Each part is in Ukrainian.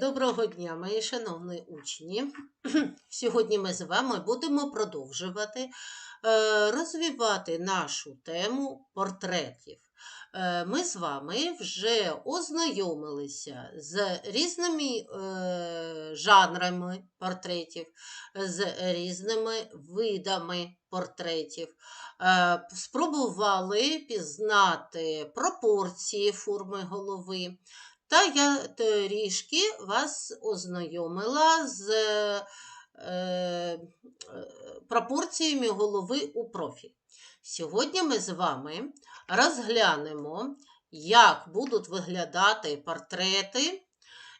Доброго дня, мої шановні учні. Сьогодні ми з вами будемо продовжувати е, розвивати нашу тему портретів. Е, Ми з вами вже ознайомилися з різними е, жанрами портретів, з різними видами портретів. Спробували пізнати пропорції форми голови. Та я трішки вас ознайомила з е, е, пропорціями голови у профіль. Сьогодні ми з вами розглянемо, як будуть виглядати портрети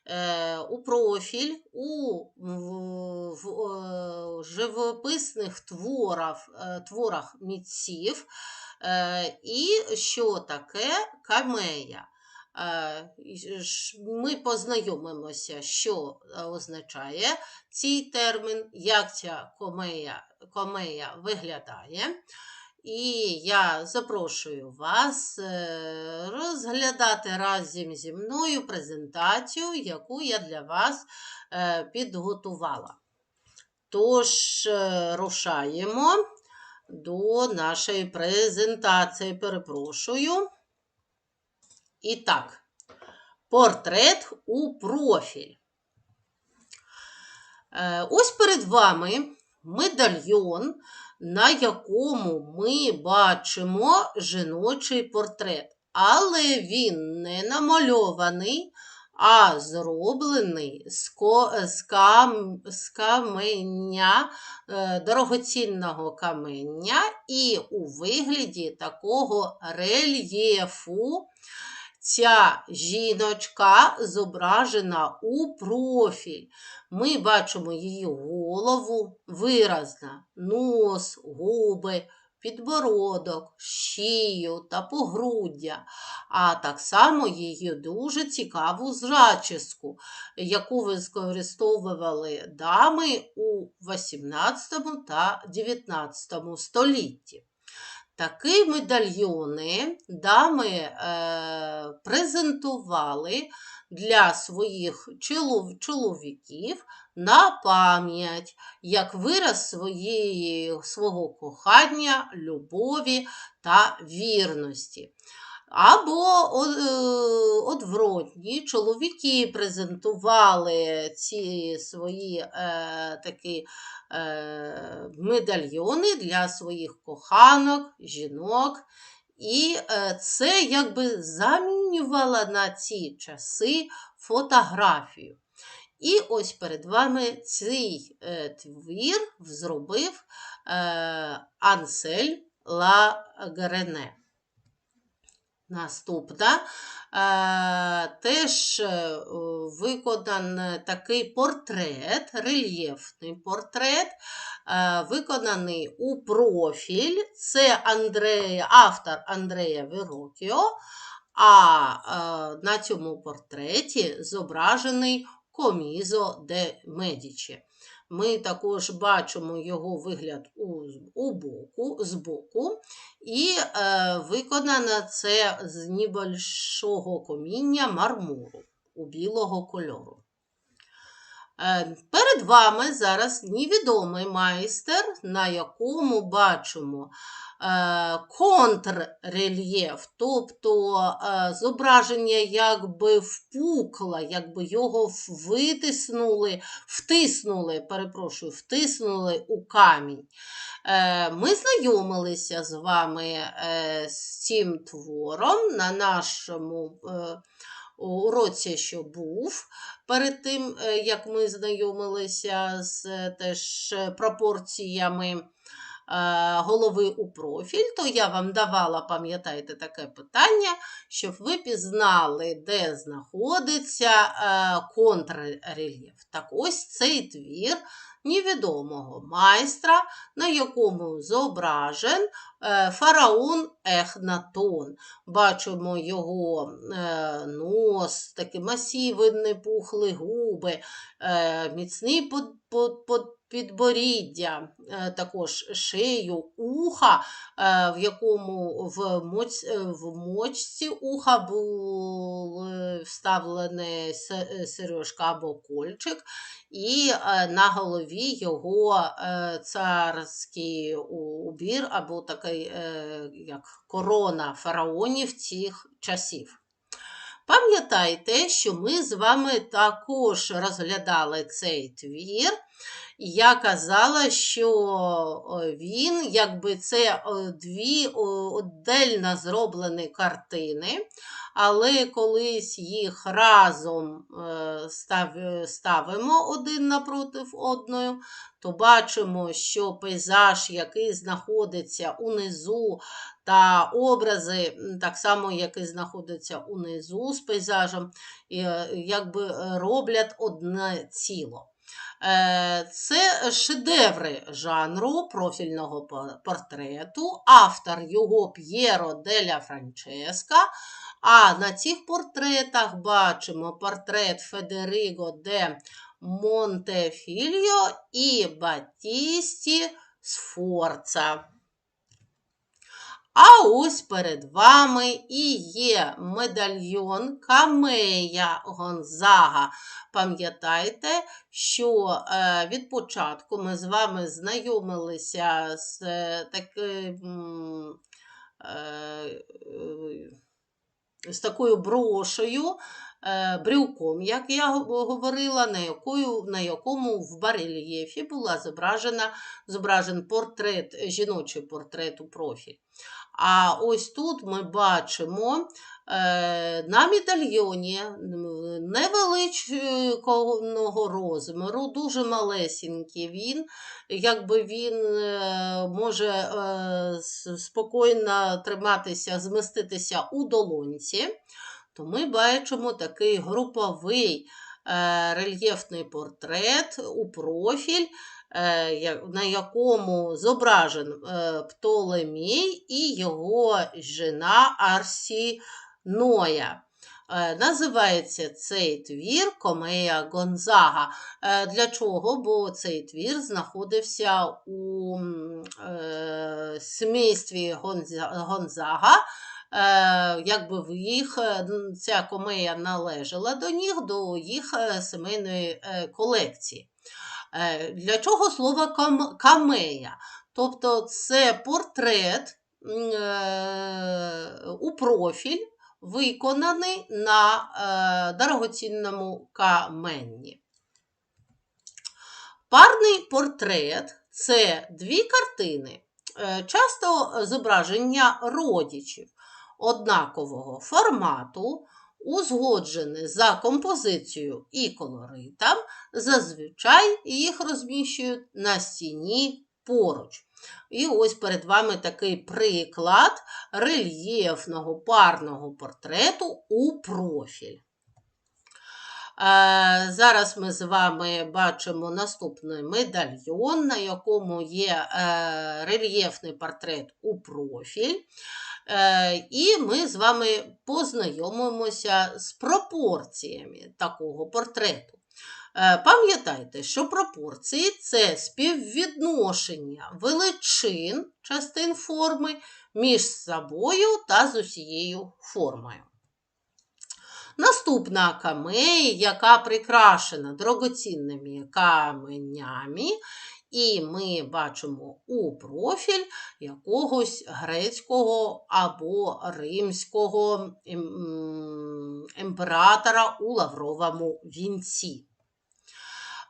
е, у профіль у в, в, живописних творах, творах митців і що таке камея. Е, Ми познайомимося, що е, означає цей термін, як ця комея, комея виглядає. І я запрошую вас е, розглядати разом зі мною презентацію, яку я для вас підготувала. Тож, рушаємо до нашої презентації. Перепрошую. І так, портрет у профіль. Е, Ось перед вами медальйон, на якому ми бачимо жіночий портрет. Але він не намальований, а зроблений з, ко, з, кам, з каменя, е, дорогоцінного каменя і у вигляді такого рельєфу. Ця жіночка зображена у профіль. Ми бачимо її голову виразно, нос, губи, підбородок, шию та погруддя, а так само її дуже цікаву зачіску, яку використовували дами у 18 та 19 столітті. Такі медальйони дами е, презентували для своїх чоловіків на пам'ять, як вираз своєї, свого кохання, любові та вірності. Або е, одвротні, чоловіки презентували ці свої е, такі е, медальйони для своїх коханок, жінок. І е, це якби замінювало на ці часи фотографію. І ось перед вами цей е, твір зробив Ансель Ла Грене. Наступна е, теж е, виконаний такий портрет, рельєфний портрет, е, виконаний у профіль. Це Андрея, автор Андрея Верокіо, а на цьому портреті зображений Комізо де Медічі. Ми також бачимо його вигляд у, у боку, збоку, і е, виконано це з небольшого коміння мармуру у білого кольору. Е, перед вами зараз невідомий майстер, на якому бачимо е, контррельєф, тобто е, зображення якби впукло, якби його витиснули, втиснули, перепрошую, втиснули у камінь. Е, Ми знайомилися з вами з цим твором на нашому уроці, що був. Перед тим, е, як ми знайомилися з е, теж е, пропорціями голови у профіль, то я вам давала, пам'ятаєте, таке питання, щоб ви пізнали, де знаходиться е, контррельєф. Так ось цей твір невідомого майстра, на якому зображен е, фараон Ехнатон. Бачимо його е, нос, такі масивні пухли губи, е, міцний под, под, под, підборіддя, е, також шию, уха, е, в якому в, моч, е, в мочці уха був вставлений сережка або кольчик, і на голові його царський убір або такий як корона фараонів цих часів. Пам'ятайте, що ми з вами також розглядали цей твір. Я казала, що він, якби це дві отдельно зроблені картини, але колись їх разом е, ставимо один напроти одної, то бачимо, що пейзаж, який знаходиться унизу, та образи, так само, які знаходяться унизу з пейзажем, е, якби е, роблять одне ціло. Е, Це шедеври жанру профільного портрету, автор його П'єро деля Франческа. А на цих портретах бачимо портрет Федериго де Монтефільо і Батісті Сфорца. А ось перед вами і є медальйон Камея Гонзага. Пам'ятайте, що е, від початку ми з вами знайомилися з е, таким. Е, з такою брошею, е, брюком, як я говорила, на, якою, на якому в барельєфі була зображена, зображен портрет, жіночий портрет у профіль. А ось тут ми бачимо е, на медальйоні невеличкого розміру, дуже малесенький він, якби він е, може е, спокійно триматися, зміститися у долонці, то ми бачимо такий груповий е, рельєфний портрет у профіль, е, на якому зображен е, Птолемій і його жена Арсіноя. Називається цей твір Комея Гонзага. Для чого? Бо цей твір знаходився у Гонза- Гонзага. Е, Якби в їх е, ця комея належала до них, до їх е, сімейної е, колекції. Для чого слово камея? Тобто це портрет у профіль, виконаний на дорогоцінному каменні. Парний портрет це дві картини, часто зображення родичів однакового формату, узгоджені за композицією і колоритом, зазвичай їх розміщують на стіні поруч. І ось перед вами такий приклад рельєфного парного портрету у профіль. Е, Зараз ми з вами бачимо наступний медальйон, на якому є е, рельєфний портрет у профіль. Е, І ми з вами познайомимося з пропорціями такого портрету. Е, Пам'ятайте, що пропорції це співвідношення величин частин форми між собою та з усією формою. Наступна камея, яка прикрашена дорогоцінними каменями, і ми бачимо у профіль якогось грецького або римського ем- імператора у лавровому вінці.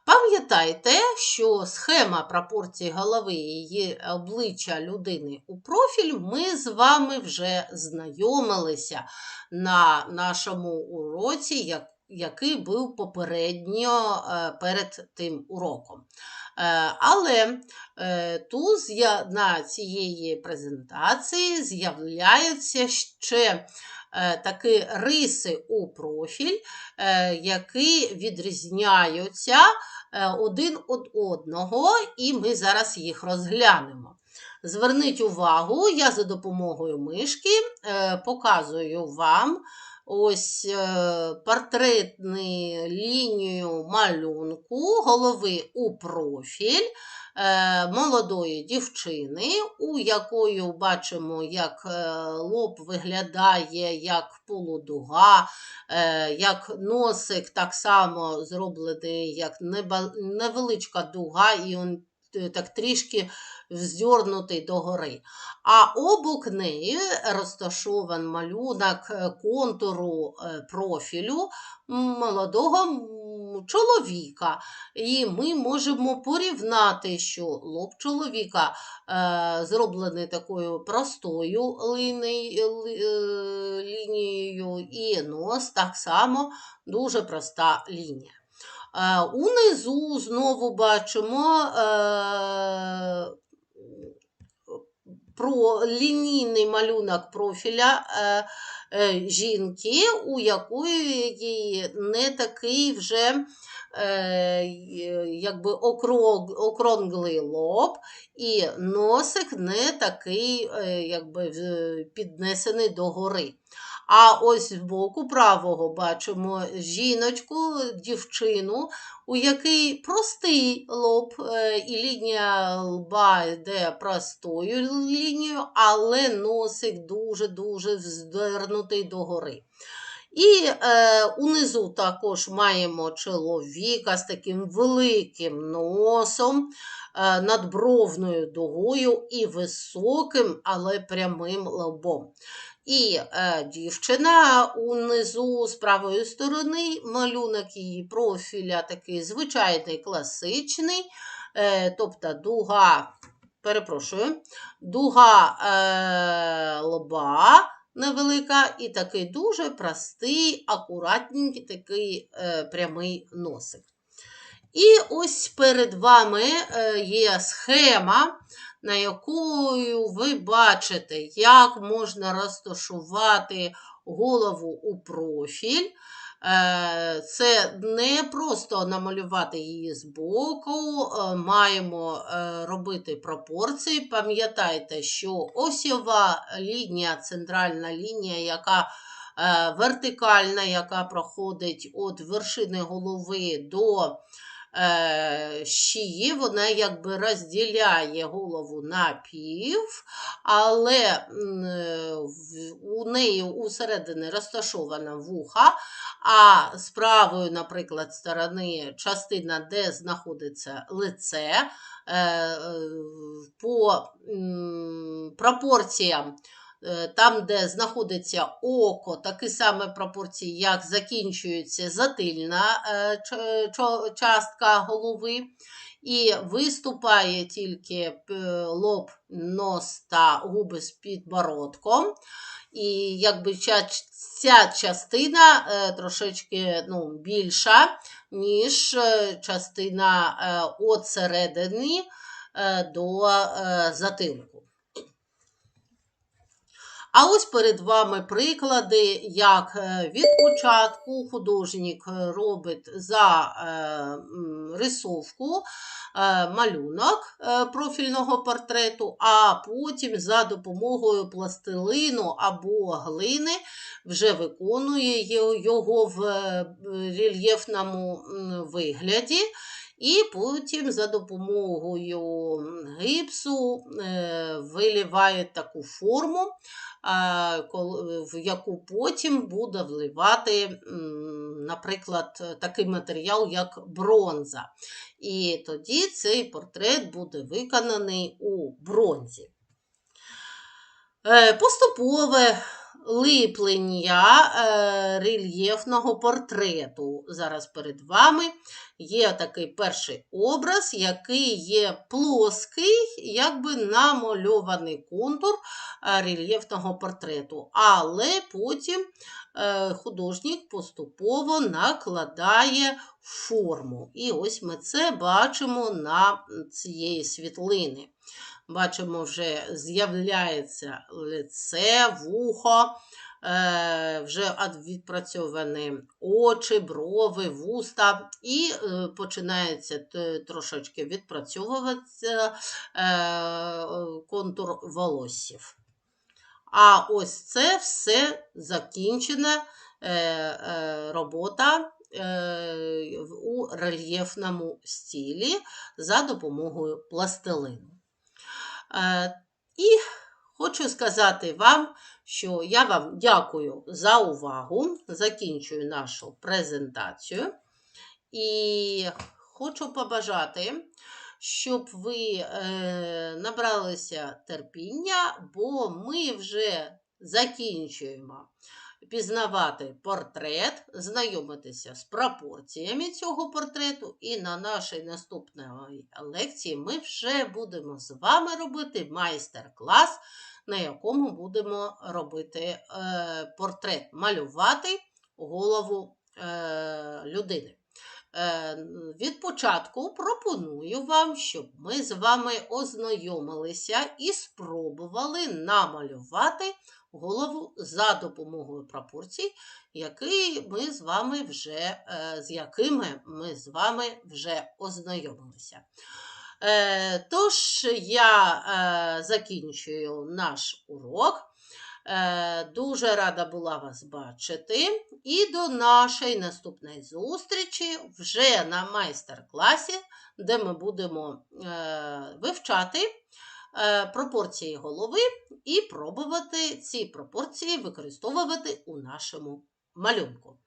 Пам'ятайте, що схема пропорцій голови і обличчя людини у профіль ми з вами вже знайомилися на нашому уроці, як- який був попередньо е, перед тим уроком. Е, Але е, тут на цієї презентації з'являються ще такі риси у профіль, які відрізняються один від одного, і ми зараз їх розглянемо. Зверніть увагу, я за допомогою мишки показую вам ось е, портретну лінію малюнку голови у профіль е, молодої дівчини, у якої бачимо, як е, лоб виглядає як полудуга, як носик так само зроблений, як невеличка дуга, і він так трішки вздьорнутий догори. А обок неї розташований малюнок е, контуру е, профілю молодого чоловіка. І ми можемо порівняти, що лоб чоловіка е, зроблений такою простою е, лінією, і нос так само дуже проста лінія. Унизу знову бачимо про лінійний малюнок профіля е, е, жінки, у якої не такий вже е, якби округ, округлий лоб, і носик не такий якби піднесений догори. А ось з боку правого бачимо жіночку, дівчину, у який простий лоб, е, і лінія лба йде простою лінією, але носик дуже-дуже вздернутий догори. І е, унизу також маємо чоловіка з таким великим носом, е, надбровною дугою і високим, але прямим лобом. І е, дівчина унизу з правої сторони, малюнок її профіля такий звичайний класичний, е, тобто дуга, перепрошую, дуга е, лоба невелика і такий дуже простий, акуратненький такий е, прямий носик. І ось перед вами е, є схема, на якою ви бачите, як можна розташувати голову у профіль. Е, Це не просто намалювати її збоку, е, маємо робити пропорції. Пам'ятайте, що осьова лінія, центральна лінія, яка вертикальна, яка проходить від вершини голови до шиї, вона якби розділяє голову на пів, але е, у неї усередині розташована вуха, а з правої, наприклад, сторони частина, де знаходиться лице, е, е, по пропорціям. Е, Там, де знаходиться око, такі самі пропорції, як закінчується затильна е, частка голови, і виступає тільки е, лоб, нос та губи з підбородком. І якби ця, частина трошечки ну, більша, ніж частина від середини до затилку. А ось перед вами приклади, як е, від початку художник е, робить за е, рисовку малюнок профільного портрету, а потім за допомогою пластилину або глини вже виконує його в рельєфному вигляді. І потім за допомогою м, гіпсу е, виливає таку форму, а, в яку потім буде вливати, наприклад, такий матеріал, як бронза. І тоді цей портрет буде виконаний у бронзі. Е, Поступове липлення е, рельєфного портрету. Зараз перед вами є такий перший образ, який є плоский, якби намальований контур е, рельєфного портрету. Але потім е, художник поступово накладає форму. І ось ми це бачимо на цієї світлини. Бачимо, вже з'являється лице, вухо, е, вже відпрацьовані очі, брови, вуста, і е, починається трошечки відпрацьовуватися е, контур волоссів. А ось це все закінчене е, робота у рельєфному стилі за допомогою пластилину. Е, І хочу сказати вам, що я вам дякую за увагу. Закінчую нашу презентацію. І хочу побажати, щоб ви е, набралися терпіння, бо ми вже закінчуємо пізнавати портрет, знайомитися з пропорціями цього портрету, і на нашій наступній лекції ми вже будемо з вами робити майстер-клас, на якому будемо робити е, портрет, малювати голову е, людини. Е, Від початку пропоную вам, щоб ми з вами ознайомилися і спробували намалювати голову за допомогою пропорцій, які ми з вами вже, е, з якими ми з вами вже ознайомилися. Е, Тож я е, закінчую наш урок. Дуже рада була вас бачити. І до нашої наступної зустрічі вже на майстер-класі, де ми будемо вивчати пропорції голови і пробувати ці пропорції використовувати у нашому малюнку.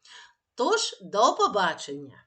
Тож, до побачення!